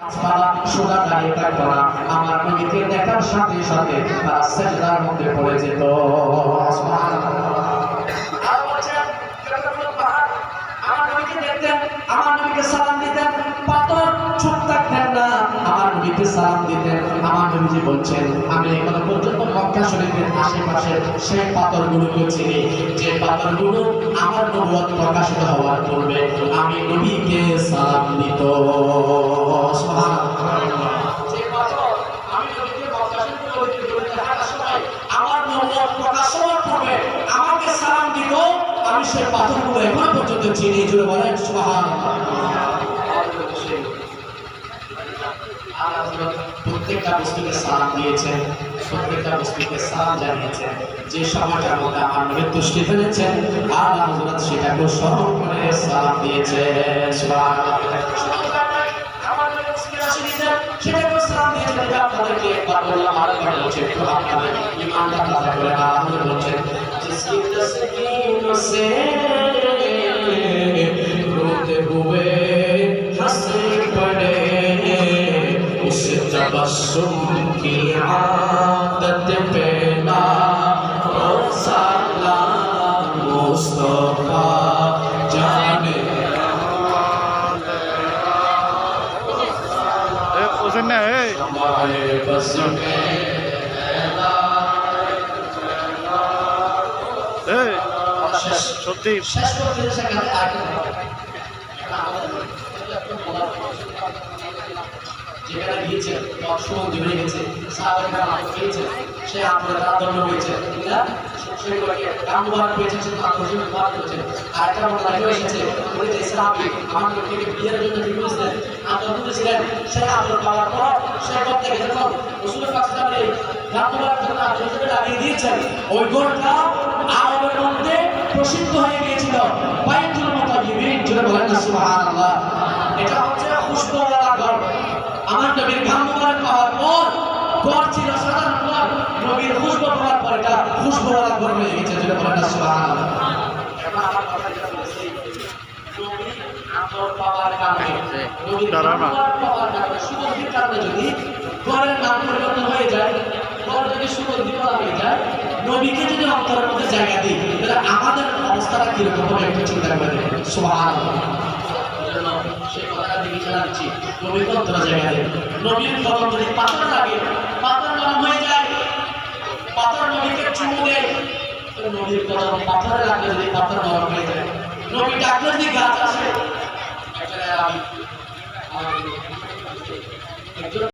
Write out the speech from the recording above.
গাছপালা সোজা দাঁড়িয়ে থাকতো না। আমার নবীকে বলছেন, আমি এখনও পর্যন্ত মক্কা শরীফের আশেপাশে সেই পাথরগুলোকে চিনি, যে পাথরগুলো আমার নবুয়ত প্রকাশিত হওয়ার পূর্বে আমি নবীকে সালাম দিত সুবহানাল্লাহ। যে পাথর আমি নবীকে মক্কা শরীফের গলিতে গলিতে হাঁটার সময় আমার নবুয়ত প্রকাশ হওয়ার পূর্বে আমাকে সালাম দিত সেই পাথরগুলো এখনও পর্যন্ত চিনি, জুড়ে বলেন সুবহানাল্লাহ প্রত্যেকটা বস্তুকে দিয়েছেন প্রত্যেকটা বস্তুকে সালাম জানিয়েছেন যে সময়টার মধ্যে আমার নবীর তুষ্টি ফেলেছেন আল্লাহ হযরত সেটাকে স্মরণ করে সালাম দিয়েছেন আপনাদের করে আল্লাহ বলছেন سے روتے ہوئے ہنس پڑے اس تبسم کی عادت پہ نا سالہ مصطفیٰ جانے بس میں সত্যি যেখানে গিয়েছে দর্শন জুড়ে গেছে সে আকর্ষণ ব্যবহার করেছে আর একটা আমার আমার থেকে জন্য করেছিলেন আদর সে আদর পাওয়ার পর সে করতে কামবার জন্য দিয়েছেন ওই গোলটা আরবের মধ্যে প্রসিদ্ধ হয়ে গিয়েছিল। বাইতুল মুতাবিবিন জুড়ে বলেন সুবহানাল্লাহ। এটা হচ্ছে খুশবুওয়ালা ঘর আমার নবীর ঘাম মুবারক পাওয়ার পর ঘর ছিল সাধারণ ঘর নবীর খুশবু পাওয়ার পর এটা খুশবুওয়ালা ঘর হয়ে গেছে জুড়ে বলেন সুবহানাল্লাহ। যদি ঘরের নাম পরিবর্তন হয়ে যায় ঘর যদি সুগন্ধি বলা হয়ে যায় নবীকে যদি অন্তরের মধ্যে জায়গা দিই তাহলে অবস্থাটা কীরকম হবে, একটু চিন্তা করে দেখুন জন্য সেই কথাটা দিকে খেলা দিচ্ছি নবীর অন্তরে জায়গা দেন নবীর কদম যদি পাথর লাগে পাথর